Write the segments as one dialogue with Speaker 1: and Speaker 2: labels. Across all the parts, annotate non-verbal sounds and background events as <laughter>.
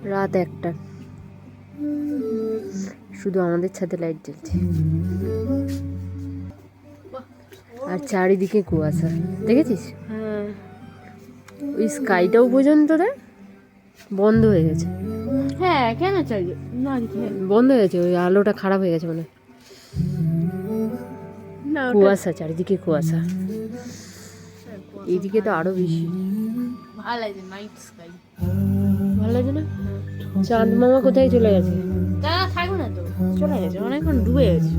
Speaker 1: রাত একটা। শুধু আমাদের ছাদে লাইট জ্বলছে। আর চারিদিকে কুয়াশা। দেখেছিস?
Speaker 2: হ্যাঁ।
Speaker 1: ওই স্কাইটাও পর্যন্ত রে বন্ধ হয়ে গেছে।
Speaker 2: হ্যাঁ কেন চাই
Speaker 1: বন্ধ হয়ে গেছে ওই আলোটা খারাপ হয়ে গেছে মানে কুয়াশা চারিদিকে কুয়াশা। এইদিকে তো আরও বেশি।
Speaker 2: ভালো লাগে নাইট স্কাই
Speaker 1: ভালো লাগে না? চাঁদ মামা কোথায় চলে গেছে?
Speaker 2: তা থাকবে না তো। চলে গেছে অনেকক্ষণ ডুবে গেছে।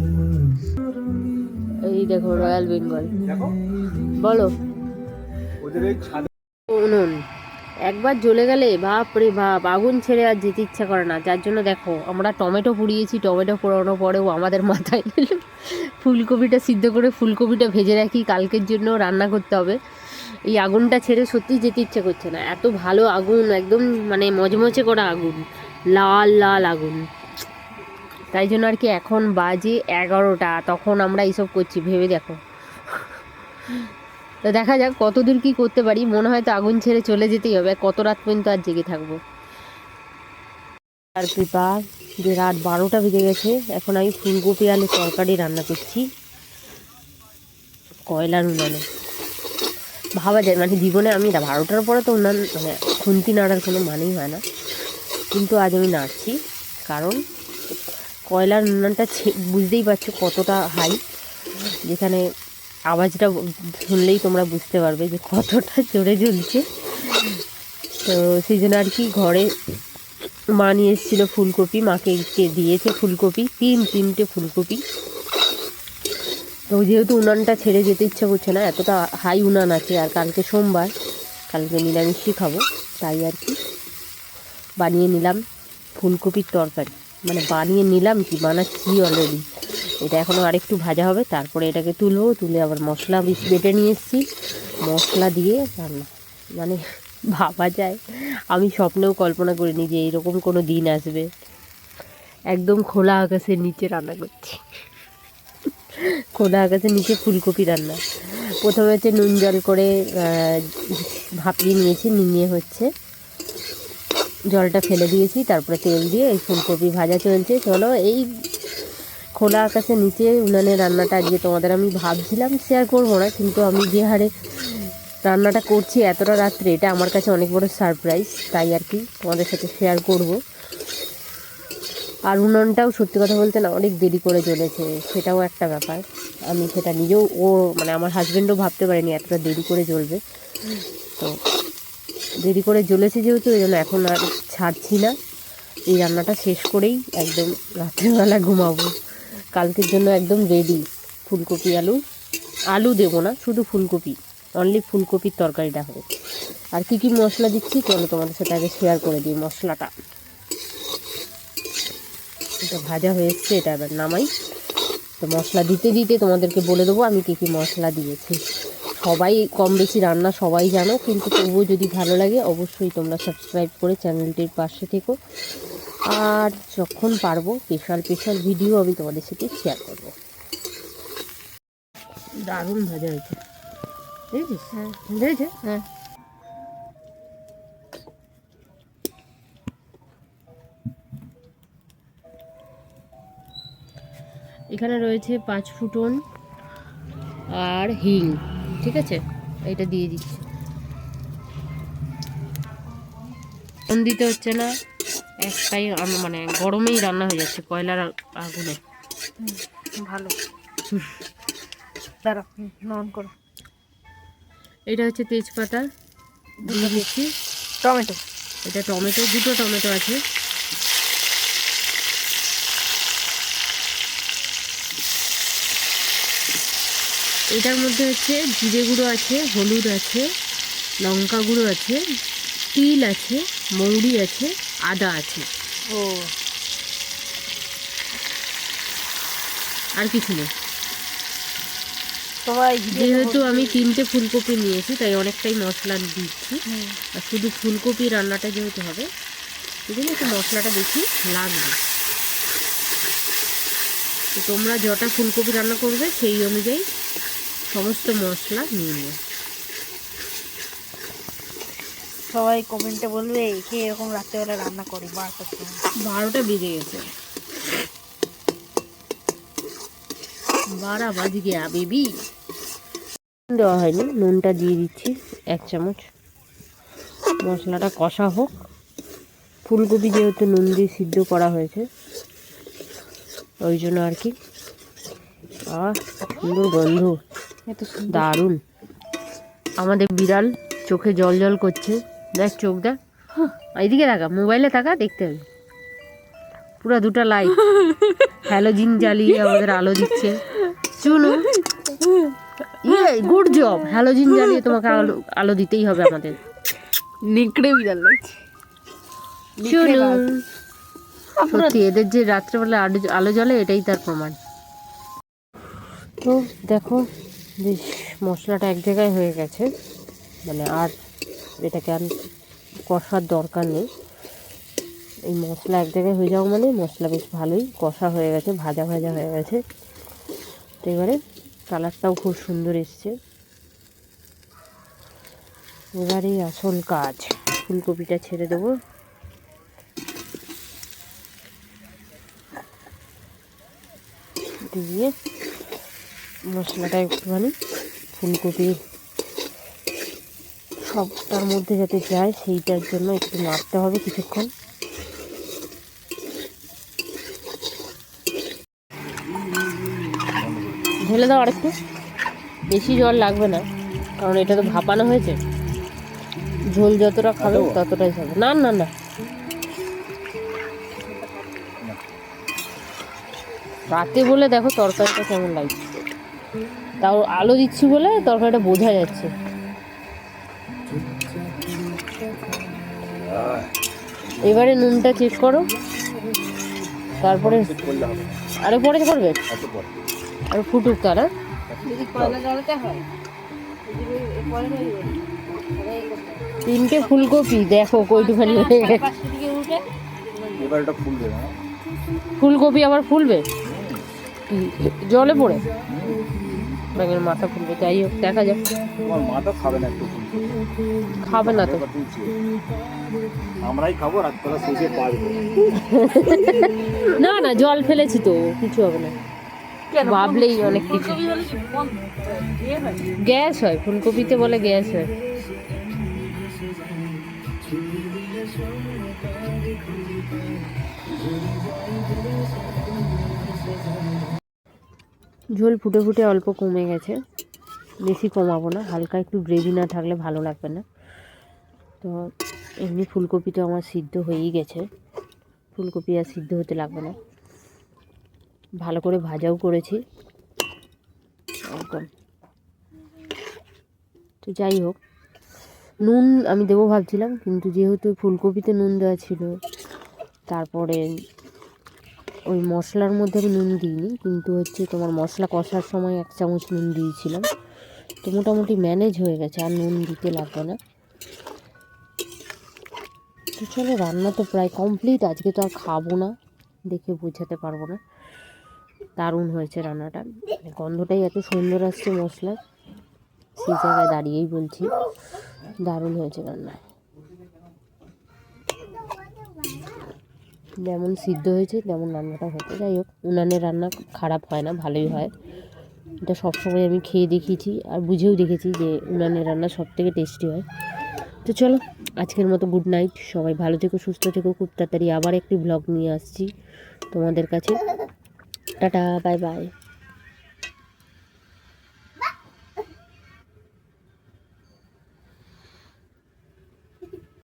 Speaker 1: এই দেখো রয়্যাল বেঙ্গল বলো।
Speaker 3: ওদের
Speaker 1: উনুন একবার জ্বলে গেলে বাপ রে বাপ আগুন ছেড়ে আর যেতে ইচ্ছা করে না। যার জন্য দেখো আমরা টমেটো পুড়িয়েছি টমেটো পোড়ানোর পরেও আমাদের মাথায় <laughs> ফুলকপিটা সিদ্ধ করে ফুলকপিটা ভেজে রাখি কালকের জন্য রান্না করতে হবে। এই আগুনটা ছেড়ে সত্যি যেতে ইচ্ছে করছে না। এত ভালো আগুন, একদম মানে মজমচে করা আগুন, লাল লাল আগুন। তাই জন্য আর কি এখন বাজে এগারোটা, তখন আমরা এইসব করছি, ভেবে দেখো। তো দেখা যাক কতদূর কি করতে পারি, মনে হয় তো আগুন ছেড়ে চলে যেতেই হবে, কত রাত পর্যন্ত আর জেগে থাকব। আর পেপার যে রাত বারোটা বেজে গেছে, এখন আমি ফুলকপি আলু তরকারি রান্না করছি, কয়লার উনানে। ভাবা যায়। মানে জীবনে আমি বারোটার পরে তো উনান মানে খুন্তি নাড়ার কোনো মানেই হয় না। কিন্তু আজ আমি নাড়ছি, কারণ কয়লার উনানটা ছে- বুঝতেই পারছ কতটা হাই যেখানে আওয়াজটা শুনলেই তোমরা বুঝতে পারবে যে কতটা জোরে জ্বলছে। তো সেই জন্য আর কি ঘরে মা নিয়ে এসেছিল ফুলকপি, মাকে দিয়েছে ফুলকপি, তিন, তিনটে ফুলকপি। তো যেহেতু উনানটা ছেড়ে যেতে ইচ্ছা করছে না, এতটা হাই উনান আছে আর কালকে সোমবার, কালকে নিরামিষই খাব, তাই আর কি। বানিয়ে নিলাম ফুলকপির তরকারি মানে বানিয়ে নিলাম কি বানাচ্ছি অলরেডি এটা এখনও আরেকটু ভাজা হবে, তারপরে এটাকে তুলবো, তুলে আবার মশলা বেশ বেটে নিয়ে এসেছি। মশলা দিয়ে রান্না মানে ভাবা যায়। আমি স্বপ্নেও কল্পনা করিনি যে এইরকম কোনো দিন আসবে। একদম খোলা আকাশের নিচে রান্না করছি। খোলা আকাশের নিচে ফুলকপি রান্না। প্রথমে হচ্ছে নুন জল করে ভাপিয়ে নিয়েছি, নিয়ে হচ্ছে জলটা ফেলে দিয়েছি, তারপরে তেল দিয়ে এই ফুলকপি ভাজা চলছে। চলো এই খোলা আকাশের নিচে উনানে রান্নাটা, আজকে তোমাদের আমি ভাবছিলাম শেয়ার করব না, কিন্তু আমি যে হারে রান্নাটা করছি এতটা রাত্রে, এটা আমার কাছে অনেক বড় সারপ্রাইজ তাই আর কি তোমাদের সাথে শেয়ার করব। আর উনুনটাও সত্যি কথা বলতে না অনেক দেরি করে জ্বলেছে, সেটাও একটা ব্যাপার। আমি সেটা নিজেও, ও মানে আমার হাজব্যান্ডও ভাবতে পারেনি এতটা দেরি করে জ্বলবে। তো দেরি করে জ্বলেছে যেহেতু, এই জন্য এখন আর ছাড়ছি না। এই রান্নাটা শেষ করেই একদম রাত্রেবেলা ঘুমাবো। কালকের জন্য একদম রেডি ফুলকপি আলু। আলু দেবো না, শুধু ফুলকপি। অনলি ফুলকপির তরকারিটা হবে। আর কি কি মশলা দিচ্ছি, চলো তোমাদের সাথে আগে শেয়ার করে দিই মশলাটা। এটা ভাজা হয়েছে এটা এবার নামাই। তো মশলা দিতে দিতে তোমাদেরকে বলে দেবো আমি কী কী মশলা দিয়েছি। সবাই কম বেশি রান্না সবাই জানো কিন্তু তবুও যদি ভালো লাগে অবশ্যই তোমরা সাবস্ক্রাইব করে চ্যানেলটির পাশে থেকো। আর যখন পারব স্পেশাল স্পেশাল ভিডিও আমি তোমাদের সাথে শেয়ার করব। দারুণ ভাজা হয়েছে। হ্যাঁ। হ্যাঁ। এখানে রয়েছে পাঁচ ফুটন আর হিং ঠিক আছে? এটা দিয়ে দিচ্ছি। ফোন দিতে হচ্ছে না একটাই মানে গরমেই রান্না হয়ে যাচ্ছে কয়লার আগুনে।
Speaker 2: ভালো। দাঁড়া নন করো।
Speaker 1: এটা হচ্ছে তেজপাতা দিয়ে দিচ্ছি
Speaker 2: টমেটো।
Speaker 1: এটা টমেটো দুটো টমেটো আছে। এটার মধ্যে হচ্ছে জিরে গুঁড়ো আছে হলুদ আছে লঙ্কা গুঁড়ো আছে তিল আছে মৌরি আছে আদা আছে।
Speaker 2: ও।
Speaker 1: আর কিছু নেই। যেহেতু আমি তিনটে ফুলকপি নিয়েছি তাই অনেকটাই মশলা দিচ্ছি। আর শুধু ফুলকপি রান্নাটা যেহেতু হবে সেই জন্য একটু মশলাটা বেশি লাগবে। তো তোমরা যটা ফুলকপি রান্না করবে সেই অনুযায়ী সমস্ত মশলা নিয়ে নিও
Speaker 2: সবাই কমেন্টে বলবে কে এরকম রাত্রেবেলা রান্না করে বারোটার সময়
Speaker 1: বারোটা বেজে গেছে। বারা বাজ গিয়া বেবি? দেওয়া হয়নি নুনটা দিয়ে দিচ্ছি এক চামচ। মশলাটা কষা হোক। ফুলকপি যেহেতু নুন দিয়ে সিদ্ধ করা হয়েছে ওই জন্য আর কি। আহ সুন্দর গন্ধ। দারুণ। আমাদের বিড়াল চোখে জল জল করছে। দেখ চোখ দেখ। এইদিকে তাকা মোবাইলে তাকা দেখতে হবে। পুরো দুটো লাইট হ্যালোজিন জ্বালিয়ে আমাদের আলো দিচ্ছে। চুনু ইয়ে গুড জব হ্যালোজিন জ্বালিয়ে তোমাকে আলো আলো দিতেই হবে আমাদের।
Speaker 2: নিকড়ে বিড়াল লাগছে
Speaker 1: সত্যি এদের যে রাত্রেবেলা আলো আলো জ্বলে এটাই তার প্রমাণ। তো দেখো বেশ, মশলাটা এক জায়গায় হয়ে গেছে। মানে আর এটাকে আর কষার দরকার নেই। এই মশলা এক জায়গায় হয়ে যাওয়া মানে মশলা বেশ ভালোই কষা হয়ে গেছে, ভাজা ভাজা হয়ে গেছে। তো এবারে কালারটাও খুব সুন্দর এসছে। এবারে আসল কাজ, ফুলকপিটা ছেড়ে দেবো। দিয়ে মশলাটা একটুখানি ফুলকপি সবটার মধ্যে যাতে যায় সেইটার জন্য একটু নাড়তে হবে কিছুক্ষণ। ঢেলে দাও আরেকটু। বেশি জল লাগবে না কারণ এটা তো ভাপানো হয়েছে। ঝোল যতটা খাবে ততটাই খাবে। না না। না। রাতে বলে দেখো তরকারিটা কেমন লাগছে। তাও আলো দিচ্ছি বলে তরকারিটা বোঝা যাচ্ছে। এবারে নুনটা চেক করো। তারপরে আরে পরে করবে? আর ফুটুক তারা।
Speaker 2: হয়
Speaker 1: তিনটে ফুলকপি দেখো কইটুখানি হয়ে গেছে। ফুলকপি আবার ফুলবে? জলে পড়ে। ব্যাঙের মাথা ফুলবে যাই হোক দেখা যাক।
Speaker 3: তোমার মা খাবে না একটু
Speaker 1: খাবে না তো।
Speaker 3: আমরাই খাব শেষে পারব।
Speaker 1: না না জল ফেলেছি তো কিছু হবে না। ভাবলেই অনেক কিছু। গ্যাস হয় ফুলকপিতে বলে গ্যাস হয়। ঝোল ফুটে ফুটে অল্প কমে গেছে। বেশি কমাবো না, হালকা একটু গ্রেভি না থাকলে ভালো লাগবে না। তো এমনি ফুলকপি তো আমার সিদ্ধ হয়েই গেছে। ফুলকপি আর সিদ্ধ হতে লাগবে না। ভালো করে ভাজাও করেছি। একদম। তো যাই হোক, নুন আমি দেবো ভাবছিলাম, কিন্তু যেহেতু ফুলকপিতে নুন দেওয়া ছিল, তারপরে ওই মশলার মধ্যে আমি নুন দিইনি, কিন্তু হচ্ছে তোমার মশলা কষার সময় এক চামচ নুন দিয়েছিলাম। তো মোটামুটি ম্যানেজ হয়ে গেছে, আর নুন দিতে লাগবে না। তো চলো, রান্না তো প্রায় কমপ্লিট, আজকে তো আর খাব না, দেখে বোঝাতে পারব না। দারুণ হয়েছে রান্নাটা মানে গন্ধটাই এত সুন্দর আসছে মশলার। সেই জায়গায় দাঁড়িয়েই বলছি, দারুণ হয়েছে রান্না। যেমন সিদ্ধ হয়েছে, তেমন রান্নাটা হতো যাই হোক উনানের রান্না খারাপ হয় না, ভালোই হয়। এটা সবসময় আমি খেয়ে দেখিয়েছি আর বুঝেও দেখেছি যে উনানের রান্না সব থেকে টেস্টি হয়। তো চলো, আজকের মতো গুড নাইট সবাই ভালো থেকো, সুস্থ থেকো। খুব তাড়াতাড়ি আবার একটি ব্লগ নিয়ে আসছি তোমাদের কাছে। Tata bye bye